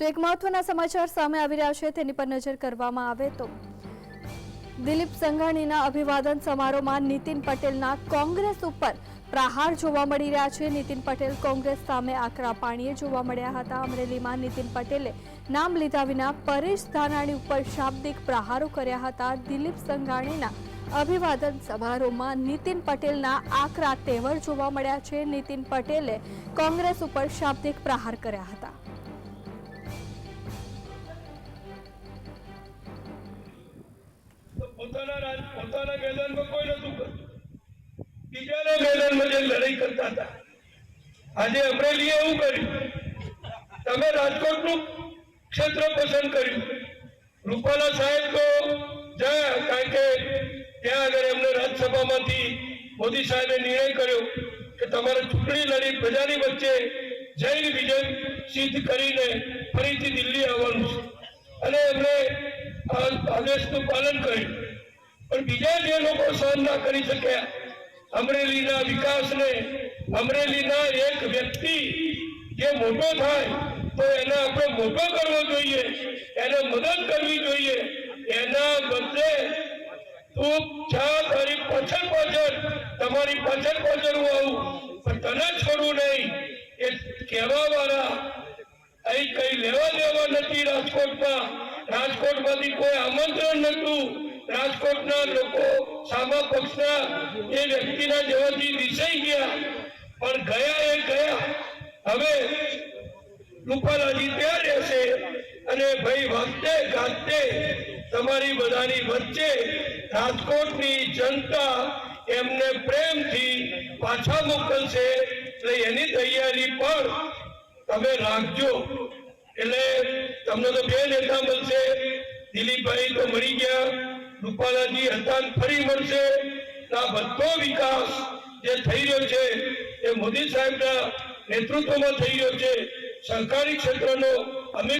તો એક મહત્વના સમાચાર સામે આવી રહ્યા છે, તેની પર નજર કરવામાં આવે તો દિલીપ સંઘાણીના અભિવાદન સમારોહમાં નીતિન પટેલના કોંગ્રેસ ઉપર પ્રહાર જોવા મળી રહ્યા છે. નીતિન પટેલ કોંગ્રેસ સામે આકરા પાણીએ જોવા મળ્યા હતા. અમરેલીમાં નીતિન પટેલે નામ લીધા વિના પરેશ ધાનાણી ઉપર શાબ્દિક પ્રહારો કર્યા હતા. દિલીપ સંઘાણીના અભિવાદન સમારોહમાં નીતિન પટેલના આકરા તેવર જોવા મળ્યા છે. નીતિન પટેલે કોંગ્રેસ ઉપર શાબ્દિક પ્રહાર કર્યા હતા. પોતાના પોતાના મેદાનમાં કોઈ નતું કરતું. સાહેબ તો નિર્ણય કર્યો કે તમારે ચૂંટણી લડી, પ્રજાની વચ્ચે જઈને વિજય સિદ્ધ કરીને ફરીથી દિલ્હી આવવાનું છે. અને એમણે આદેશનું પાલન કર્યું. પણ બીજા જે લોકો સહન ના કરી શક્યા અમરેલીના વિકાસને, અમરેલીના એક વ્યક્તિ જે મોટો થાય, તો એને આપણે મોટો કરવો જોઈએ, એને મદદ કરવી જોઈએ. એના બદલે તું જા તારી પાછળ પાછળ, તમારી પાછળ પાછળ હું આવું, પણ તને છોડું નહીં. એ કહેવા વાળા અહીં કઈ લેવા દેવા નથી રાજકોટમાં. રાજકોટમાંથી કોઈ આમંત્રણ નતું રાજકોટના લોકો, સામા પક્ષના એ વ્યક્તિના જેવાથી દિશાઈ ગયા. પણ ગયા એ ગયા. હવે રૂપાલાજી ત્યાં રહેશે અને ભાઈ વખતે ગાતે તમારી બધાની વચ્ચે રાજકોટની જનતા એમને પ્રેમથી પાછા મોકલશે. એટલે એની તૈયારી પણ તમે રાખજો. એટલે તમને તો બે નેતા મળશે. દિલીપભાઈ તો મળી ગયા. રૂપાલાજી હતા ફરી મળશે. આ બધો વિકાસ જે થઈ રહ્યો છે, એ મોદી સાહેબના નેતૃત્વમાં થઈ રહ્યો છે. સહકારી ક્ષેત્રનો અમે